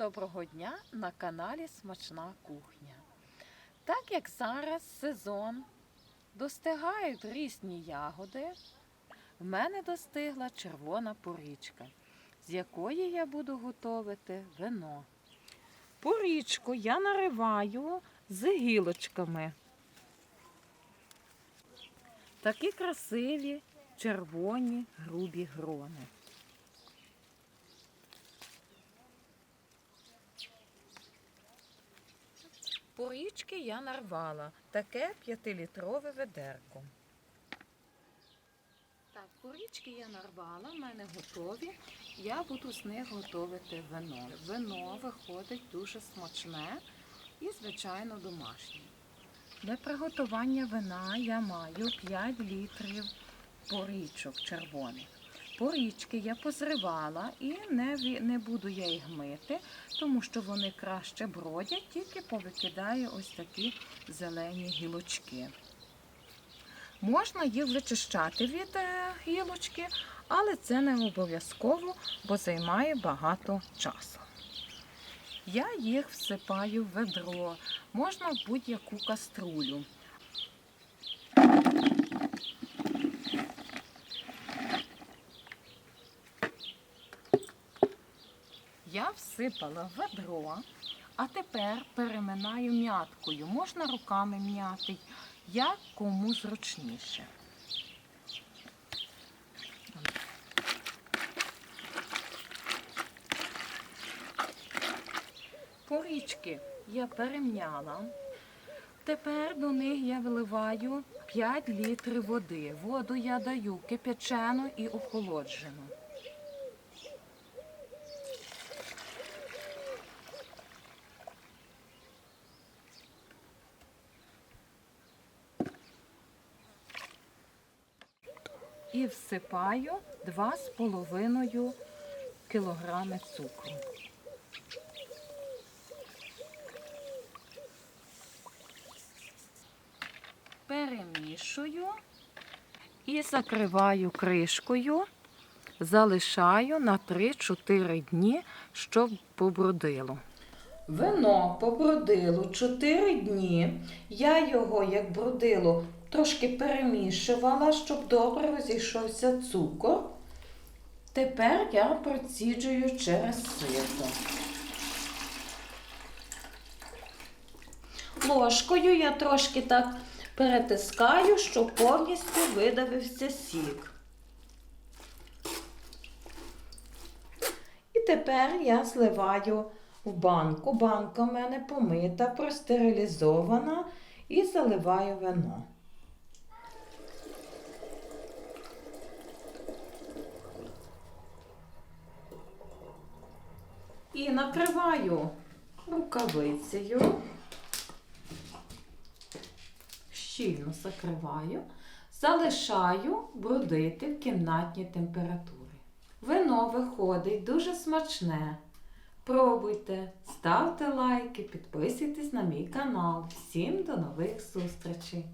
доброго дня на каналі Смачна кухня. Так як зараз сезон, достигають різні ягоди, в мене достигла червона порічка, з якої я буду готувати вино. Порічку я нариваю з гілочками. Такі красиві червоні грубі грони. Порічки я нарвала таке 5-літрове ведерко. Так, порічки я нарвала, в мене готові. Я буду з них готувати вино. Вино виходить дуже смачне і, звичайно, домашнє. Для приготування вина я маю 5 літрів порічок червоних. Порічки я позривала і не, не буду я їх мити, тому що вони краще бродять, тільки повикидаю ось такі зелені гілочки. Можна їх вичищати від е, гілочки, але це не обов'язково, бо займає багато часу. Я їх всипаю в ведро, можна в будь-яку каструлю. Я всипала ведро, а тепер переминаю м'яткою. Можна руками м'яти, як кому зручніше. Порічки я перемняла. Тепер до них я виливаю 5 літрів води. Воду я даю кипячену і охолоджену. І всипаю 2,5 кілограми цукру. Перемішую і закриваю кришкою, залишаю на 3-4 дні, щоб побродило. Вино побродило 4 дні. Я його, як бродило, трошки перемішувала, щоб добре розійшовся цукор. Тепер я проціджую через сито. Ложкою я трошки так перетискаю, щоб повністю видавився сік. І тепер я зливаю в банку. Банка в мене помита, простерилізована і заливаю вино. І накриваю рукавицею, щільно закриваю, залишаю бродити в кімнатній температурі. Вино виходить дуже смачне. Пробуйте, ставте лайки, підписуйтесь на мій канал. Всім до нових зустрічей!